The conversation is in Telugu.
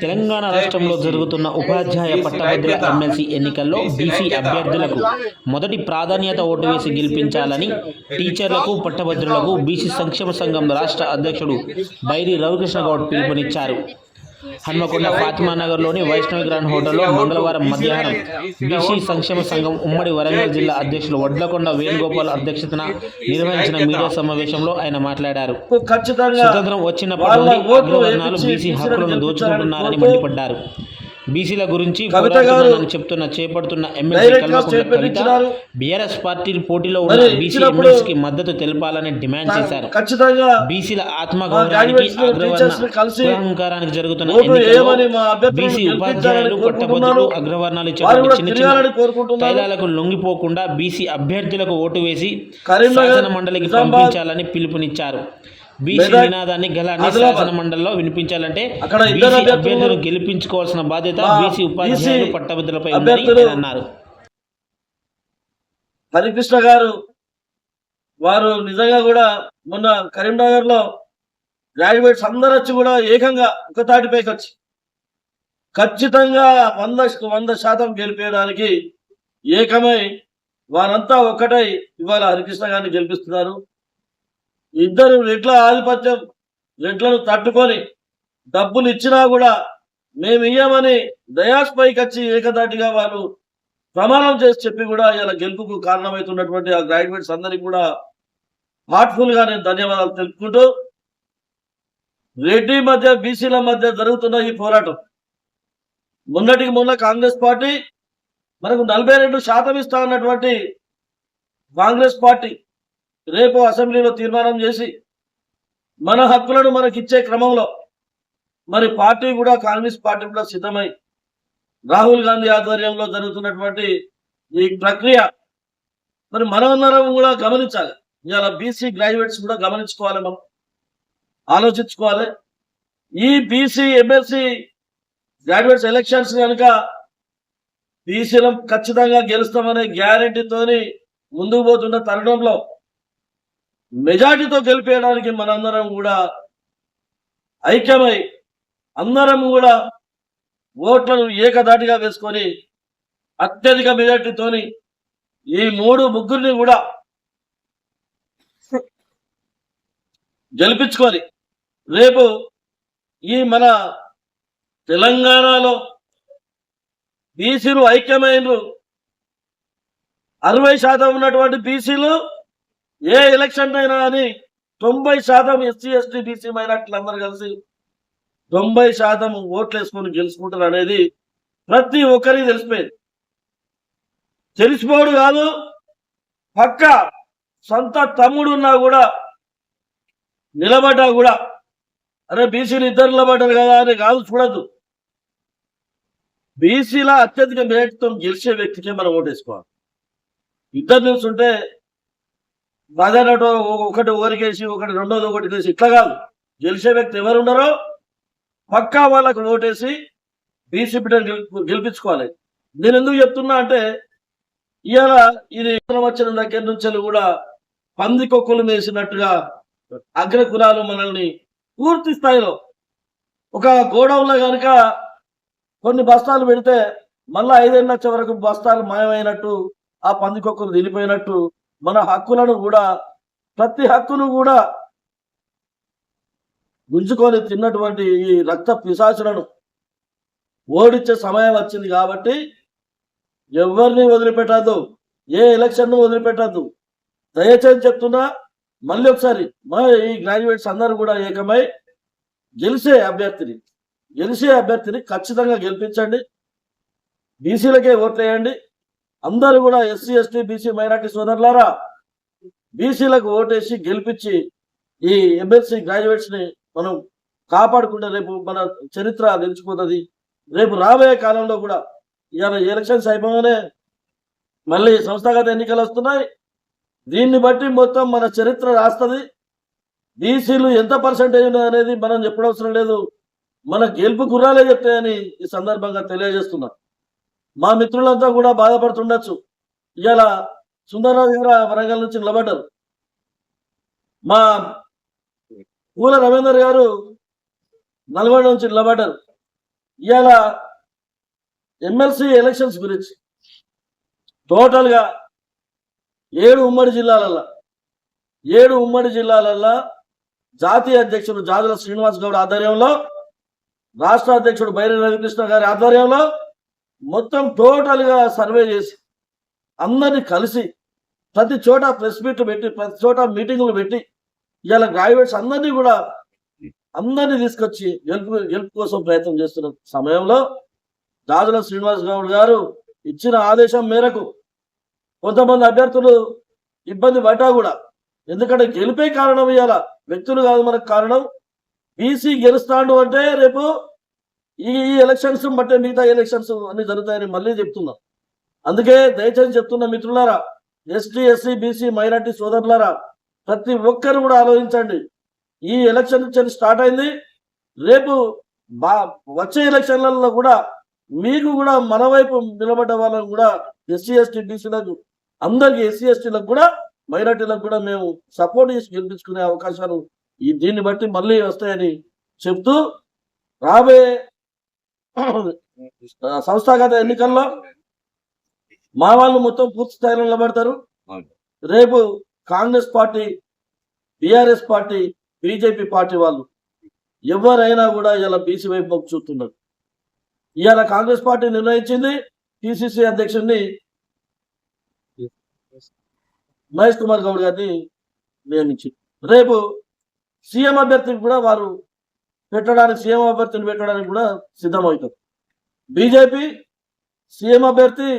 తెలంగాణ రాష్ట్రంలో జరుగుతున్న ఉపాధ్యాయ పట్టభద్రుల ఎమ్మెల్సీ ఎన్నికల్లో బీసీ అభ్యర్థులకు మొదటి ప్రాధాన్యత ఓటు వేసి గెలిపించాలని టీచర్లకు పట్టభద్రులకు బీసీ సంక్షేమ సంఘం రాష్ట్ర అధ్యక్షుడు బైరి రవికృష్ణ గౌడ్ పిలుపునిచ్చారు. హన్మకొండ ఫాతిమా నగర్లోని వైష్ణవి గ్రాండ్ హోటల్లో మంగళవారం మధ్యాహ్నం బీసీ సంక్షేమ సంఘం ఉమ్మడి వరంగల్ జిల్లా అధ్యక్షులు వడ్లకొండ వేణుగోపాల్ అధ్యక్షతన నిర్వహించిన మీడియా సమావేశంలో ఆయన మాట్లాడారు. స్వతంత్రం వచ్చినప్పటి నుండి అగ్రవర్ణాలు బీసీ హక్కులను దోచుకుంటున్నారని మండిపడ్డారు. బీసీల గురించి పోరాడుతున్నానని చెప్తున్న చేపడుతున్న ఇచ్చినారు. బీఆర్ఎస్ పార్టీ పోటీలో ఉన్న బీసీ ఇచ్చినప్పుడు ఎమ్మెల్సీకి మద్దతు తెలపాలని డిమాండ్ చేశారు బీసీల ఆత్మగౌరవానికి జరుగుతున్న బీసీ ఉపాధ్యాయులు. పట్టభద్రులు అగ్రవర్ణాలు చిన్న చిన్న తైలాలకు లొంగిపోకుండా బీసీ అభ్యర్థులకు ఓటు వేసి శాసన మండలికి పంపించాలని పిలుపునిచ్చారు బీసీ నినాదాన్ని గలాన్ని ఆదిలాబాద్. శాసన మండలిలో వినిపించాలంటే అక్కడ ఇద్దరు బీసీ అభ్యర్థులు అభ్యర్థులను గెలిపించుకోవాల్సిన బాధ్యత బీసీ ఉపాధ్యాయులు పట్టభద్రులపై ఉందని అన్నారు హరికృష్ణ గారు వారు నిజంగా కూడా మొన్న కరీంనగర్లో గ్రాడ్యుయేట్స్ అందరూ వచ్చి కూడా ఏకంగా ఒక తాటిపైకి వచ్చి ఖచ్చితంగా వంద వంద శాతం గెలిపేయడానికి ఏకమై వారంతా ఒక్కటై ఇవాళ హరికృష్ణ గారిని గెలిపిస్తున్నారు ఇద్దరు రెడ్ల ఆధిపత్యం రెడ్లను తట్టుకొని డబ్బులు ఇచ్చినా కూడా మేము ఇయ్యమని దయాస్ పైకి వచ్చి ఏకదాటిగా వారు ప్రమాణం చేసి చెప్పి కూడా ఇలా గెలుపుకు కారణమవుతున్నటువంటి ఆ గ్రాడ్యుయేట్స్ అందరికి కూడా హార్ట్ఫుల్గా నేను ధన్యవాదాలు తెలుపుకుంటూ రెడ్డి మధ్య బీసీల మధ్య జరుగుతున్న ఈ పోరాటం. మొన్నటికి మొన్న కాంగ్రెస్ పార్టీ మనకు నలభై రెండు శాతం ఇస్తా ఉన్నటువంటి కాంగ్రెస్ పార్టీ రేపు అసెంబ్లీలో తీర్మానం చేసి మన హక్కులను మనకి ఇచ్చే క్రమంలో మరి పార్టీ కూడా కాంగ్రెస్ పార్టీ కూడా సిద్ధమై రాహుల్ గాంధీ ఆధ్వర్యంలో జరుగుతున్నటువంటి ఈ ప్రక్రియ మరి మనమందరం కూడా గమనించాలి. ఇవాళ బీసీ గ్రాడ్యుయేట్స్ కూడా గమనించుకోవాలి మనం. ఆలోచించుకోవాలి. ఈ బీసీ ఎమ్మెల్సీ గ్రాడ్యుయేట్స్ ఎలక్షన్స్ కనుక బీసీలం ఖచ్చితంగా గెలుస్తామనే గ్యారెంటీతోని ముందుకు పోతున్న తరుణంలో మెజార్టీతో గెలిపేయడానికి మనందరం కూడా ఐక్యమై అందరం కూడా ఓట్లను ఏకదాటిగా వేసుకొని అత్యధిక మెజార్టీతోని ఈ మూడు ముగ్గురిని కూడా గెలిపించుకొని రేపు ఈ మన తెలంగాణలో బీసీలు ఐక్యమైనరు అరవై శాతం ఉన్నటువంటి బీసీలు ఏ ఎలక్షన్ అయినా అని తొంభై శాతం ఎస్సీ ఎస్టీ బీసీ మైనార్టీలు అందరూ కలిసి తొంభై శాతం ఓట్లు వేసుకొని గెలుచుకుంటారు అనేది ప్రతి ఒక్కరికి తెలిసిపోయింది. తెలిసిపోడు కాదు పక్క సొంత తమ్ముడు ఉన్నా కూడా నిలబడ్డా కూడా అరే బీసీలు ఇద్దరు నిలబడ్డారు కదా అని కాదు చూడద్దు. బీసీల అత్యధిక మేరతో గెలిచే వ్యక్తికే మనం ఓటేసుకోవాలి. ఇద్దరు నిల్చుంటే మదనటో ఒకటి ఓరికేసి ఒకటి రెండోది ఒకటి వేసి ఇట్లా కాదు. గెలిచే వ్యక్తి ఎవరు ఉన్నారో పక్కా వాళ్ళకు ఓటేసి బీసీ బిడ్డను గెలిపి- గెలిపించుకోవాలి. నేను ఎందుకు చెప్తున్నా అంటే ఇవాళ ఇది వచ్చిన దగ్గర నుంచి కూడా పందికొక్కులు మేసినట్టుగా అగ్ర కులాలు మనల్ని పూర్తి స్థాయిలో ఒక గోడౌన్లో కనుక కొన్ని బస్తాలు పెడితే మళ్ళా ఐదేళ్ళ వరకు బస్తాలు మాయమైనట్టు ఆ పందికొక్కులు తినిపోయినట్టు మన హక్కులను కూడా ప్రతి హక్కును కూడా గుంజుకొని తిన్నటువంటి ఈ రక్త పిశాచులను ఓడించే సమయం వచ్చింది కాబట్టి ఎవరిని వదిలిపెట్టద్దు ఏ ఎలక్షన్ను వదిలిపెట్టద్దు. దయచేసి చెప్తున్నా మళ్ళీ ఒకసారి మా ఈ గ్రాడ్యుయేట్స్ అందరూ కూడా ఏకమై గెలిచే అభ్యర్థిని గెలిచే అభ్యర్థిని ఖచ్చితంగా గెలిపించండి. బీసీలకే ఓట్లేయండి. అందరూ కూడా ఎస్సీ ఎస్టీ బీసీ మైనార్టీ సోదరులారా బీసీలకు ఓటేసి గెలిపించి ఈ ఎమ్మెల్సీ గ్రాడ్యుయేట్స్ని మనం కాపాడుకుంటే రేపు మన చరిత్ర నిలిచిపోతుంది. రేపు రాబోయే కాలంలో కూడా ఇవాళ ఎలక్షన్స్ అయిపోగానే మళ్ళీ సంస్థాగత ఎన్నికలు వస్తున్నాయి. దీన్ని బట్టి మొత్తం మన చరిత్ర రాస్తుంది. బీసీలు ఎంత పర్సెంటేజ్ ఉన్నది అనేది మనం చెప్పనవసరం లేదు. మన గెలుపు గుర్రాలే చెప్తాయని ఈ సందర్భంగా తెలియజేస్తున్నా. మా మిత్రులంతా కూడా బాధపడుతుండొచ్చు. ఇవాళ సుందరరావు గారు వరంగల్ నుంచి నిలబడ్డారు. మా పూల రవీందర్ గారు నల్గొండ నుంచి నిలబడ్డారు. ఇవాళ ఎమ్మెల్సీ ఎలక్షన్స్ గురించి. టోటల్గా ఏడు ఉమ్మడి జిల్లాలల్లో ఏడు ఉమ్మడి జిల్లాలల్లో జాతీయ అధ్యక్షుడు జాదుల శ్రీనివాస్ గౌడ్ ఆధ్వర్యంలో రాష్ట్ర అధ్యక్షుడు బైరి రవికృష్ణ గారి ఆధ్వర్యంలో మొత్తం టోటల్గా సర్వే చేసి అందరినీ కలిసి ప్రతి చోట ప్రెస్ మీట్ పెట్టి ప్రతి చోట మీటింగులు పెట్టి ఇలా గ్రాడ్యుయేట్స్ అందరినీ కూడా అందరినీ తీసుకొచ్చి గెలుపు గెలుపు కోసం ప్రయత్నం చేస్తున్న సమయంలో జాజుల శ్రీనివాస్ గౌడ్ గారు ఇచ్చిన ఆదేశం మేరకు కొంతమంది అభ్యర్థులు ఇబ్బంది పడ్డా కూడా. ఎందుకంటే గెలిపే కారణం ఇవాళ వ్యక్తులు కాదు మనకు కారణం. బీసీ గెలుస్తాడు అంటే రేపు ఈ ఎలక్షన్స్ బట్టే మిగతా ఎలక్షన్స్ అన్ని జరుగుతాయని మళ్ళీ చెప్తున్నా. అందుకే దయచేసి చెప్తున్న మిత్రులారా ఎస్టీ ఎస్సీ బీసీ మైనార్టీ సోదరులారా ప్రతి ఒక్కరు కూడా ఆలోచించండి. ఈ ఎలక్షన్ నుంచి స్టార్ట్ అయింది. రేపు బా వచ్చే ఎలక్షన్లలో కూడా మీకు కూడా మన వైపు నిలబడ్డ వాళ్ళకు కూడా ఎస్సీ ఎస్టీ బీసీలకు అందరికి ఎస్సీ ఎస్టీలకు కూడా మైనార్టీలకు కూడా మేము సపోర్ట్ చేసి గెలిపించుకునే అవకాశాలు ఈ దీన్ని బట్టి మళ్ళీ వస్తాయని చెప్తూ రాబోయే సంస్థాగత ఎన్నికల్లో మా వాళ్ళు మొత్తం పూర్తి స్థాయిలో నిలబడతారు. రేపు Congress party BRS party BJP party వాళ్ళు ఎవరైనా కూడా ఇలా బీసీ వైపు చూస్తున్నారు ఇవాళ కాంగ్రెస్ పార్టీ నిర్ణయించింది పిసిసి అధ్యక్షుడిని మహేష్ కుమార్ గౌడ్ గారిని నియమించి రేపు సీఎం అభ్యర్థికి కూడా వారు పెట్టడానికి సీఎం అభ్యర్థిని పెట్టడానికి కూడా సిద్ధమవుతుంది బీజేపీ సీఎం అభ్యర్థి